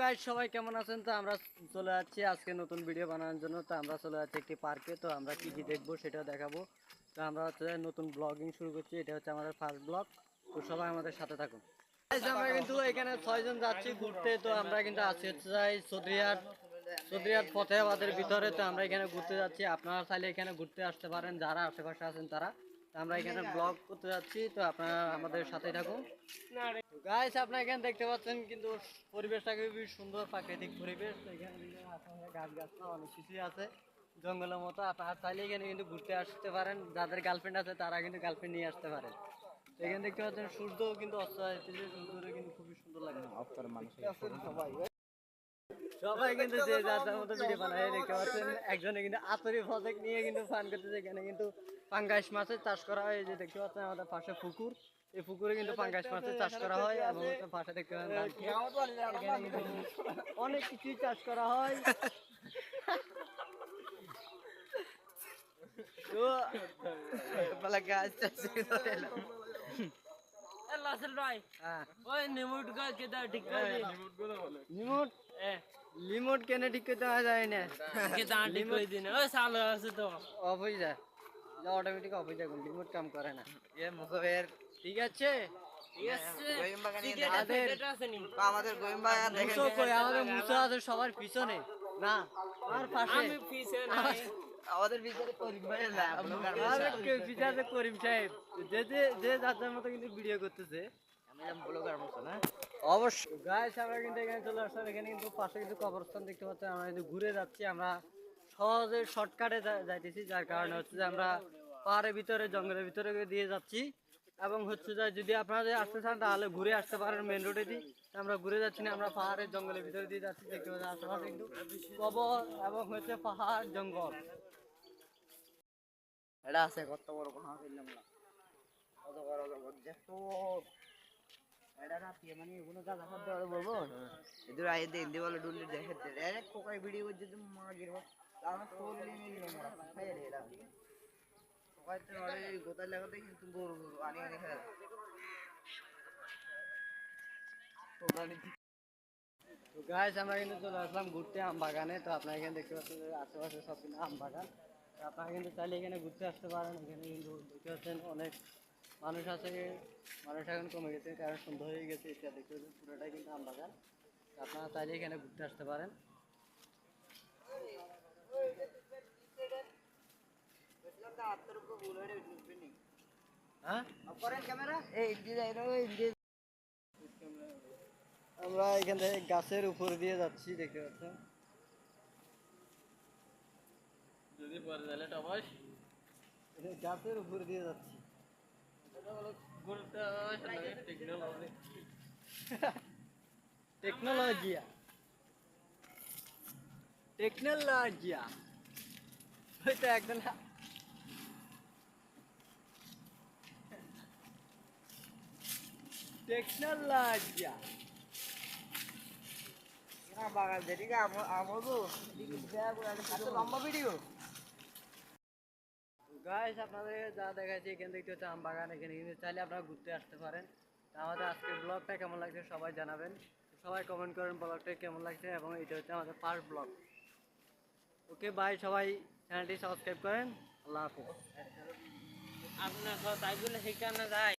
Guys সবাই কেমন আছেন? তো আমরা চলে যাচ্ছি আজকে নতুন ভিডিও বানানোর জন্য। তো আমরা চলে যাচ্ছি একটি পার্কে তো আমরা কি কি দেখব সেটা দেখাবো। তো আমরা হচ্ছে নতুন ব্লগিং শুরু করছি। এটা হচ্ছে আমাদের ফার্স্ট ব্লগ তো সবাই আমাদের সাথে থাকুন। আমরা কিন্তু এখানে ছয়জন যাচ্ছি ঘুরতে। তো আমরা কিন্তু আছি হচ্ছে যাই চৌধুরীহাট। চৌধুরীহাট ফতেহাবাদের ভিতরে। তো আমরা এখানে ঘুরতে যাচ্ছি। আপনারা চাইলে এখানে ঘুরতে আসতে পারেন। যারা আশেপাশে আছেন তারা। আমরা এখানে ব্লগ করতে যাচ্ছি। তো আপনারা আমাদের সাথে থাকুন। গাইস আপনারা এখানে দেখতে পাচ্ছেন কিন্তু পরিবেশটা খুবই সুন্দর প্রাকৃতিক পরিবেশ। এখানে গাছ গাছরা অনেক কিছুই আছে। জঙ্গলের মতো আপনারা চাইলে এখানে কিন্তু ঘুরতে আসতে পারেন। যাদের গার্লফ্রেন্ড আছে তারা কিন্তু গার্লফ্রেন্ড নিয়ে আসতে পারেন এখানে দেখতে পাচ্ছেন সূর্য কিন্তু অস্ত যাইতেছে। সূর্যটা কিন্তু খুবই সুন্দর লাগে। সবাই। সবাই কিন্তু যে যার মতো ভিডিও বানায় দেখতে পাচ্ছেন একজনে কিন্তু আতরি প্রজেক্ট নিয়ে কিন্তু ফান করতেছে। এখানে কিন্তু পাঙ্গাস মাছের চাষ করা হয়। এই যে দেখতে পাচ্ছেন আমাদের পাশে পুকুর। এই পুকুরে কিন্তু পাঙ্গাস মাছের চাষ করা হয় এবং পাশে দেখতে অনেক কিছুই চাষ করা হয়। তো লাসেল ভাই হ্যাঁ। ওই নিমুট গা কেদা ঠিক করে লিমোট এ। লিমোট কেন ঠিক করতে হয় যায় না। কেদা ঠিক দিন। সাল আছে তো। অফ হয়ে যায় অটোমেটিক অফ হয়ে যায় লিমোট কাম করে না। ঠিক আছে ঠিক আছে? গোয়েম আমাদের- মুসো আছে সবার পিছনে। না আমার পাশে। আমি পিছে আমাদের করিম ভাই সাহেব। যে যে যে যার মতো কিন্তু ভিডিও করতেছে। অবশ্যই গাইস আমরা কিন্তু এখানে চলে আসলাম। এখানে কিন্তু পাশে কিন্তু কবরস্থান দেখতে পাচ্ছেন। আমরা কিন্তু ঘুরে যাচ্ছি। আমরা সহজে শর্টকাটে যাইতেছি। যার কারণে হচ্ছে যে আমরা পাহাড়ের ভিতরে জঙ্গলের ভিতরে দিয়ে যাচ্ছি। এবং হচ্ছে যে যদি আপনারা আসতে চান, তাহলে ঘুরে আসতে পারেন মেন রোডে দিয়ে আমরা ঘুরে যাচ্ছি না, আমরা পাহাড়ের জঙ্গলের ভিতরে দিয়ে যাচ্ছি, দেখতে পাচ্ছেন আশেপাশে কিন্তু কবর এবং হচ্ছে পাহাড় জঙ্গল। এটা আছে কত বড় কথা বললাম না। কত বড় যত এটা মানে ভিডিও গাইস আমরা কিন্তু চলে আসলাম ঘুরতে আম বাগানে। তো আপনারা এখানে দেখতে পাচ্ছেন আশেপাশে সব কিন্তু আম বাগান। আপনারা কিন্তু চাইলে এখানে ঘুরতে আসতে পারেন। এখানে কিন্তু দেখতে পাচ্ছেন অনেক মানুষ আছে। মানুষ এখন কমে গেছে, কারণ সুন্দর হয়ে গেছে, এটা দেখতে পাচ্ছেন পুরোটাই কিন্তু আম বাগান। আপনারা চাইলে এখানে ঘুরতে আসতে পারেন। আমরা এখান থেকে গাছের উপর দিয়ে যাচ্ছি দেখতে পাচ্ছেন যদি পরে দিলে টবাস গাছের উপর দিয়ে যাচ্ছি গুলটা টেকনোলজি Tecnologia. Tecnologia. ওইটা একদম টেকনোলজিয়া না বাগান যেটি আমবো লম্বা ভিডিও গাইস আপনাদের যা দেখাচ্ছি এখানে দেখতে হচ্ছে আম বাগান এখানে কিন্তু চাইলে আপনারা ঘুরতে আসতে পারেন। আমাদের আজকের ব্লগটা কেমন লাগছে সবাই জানাবেন। সবাই কমেন্ট করেন ব্লগটা কেমন লাগছে এবং এটা হচ্ছে আমাদের ফার্স্ট ব্লগ ওকে বাই সবাই চ্যানেলটি সাবস্ক্রাইব করেন। আল্লাহ হাফিজ। আপনার তাই বলে সেখানে যায়।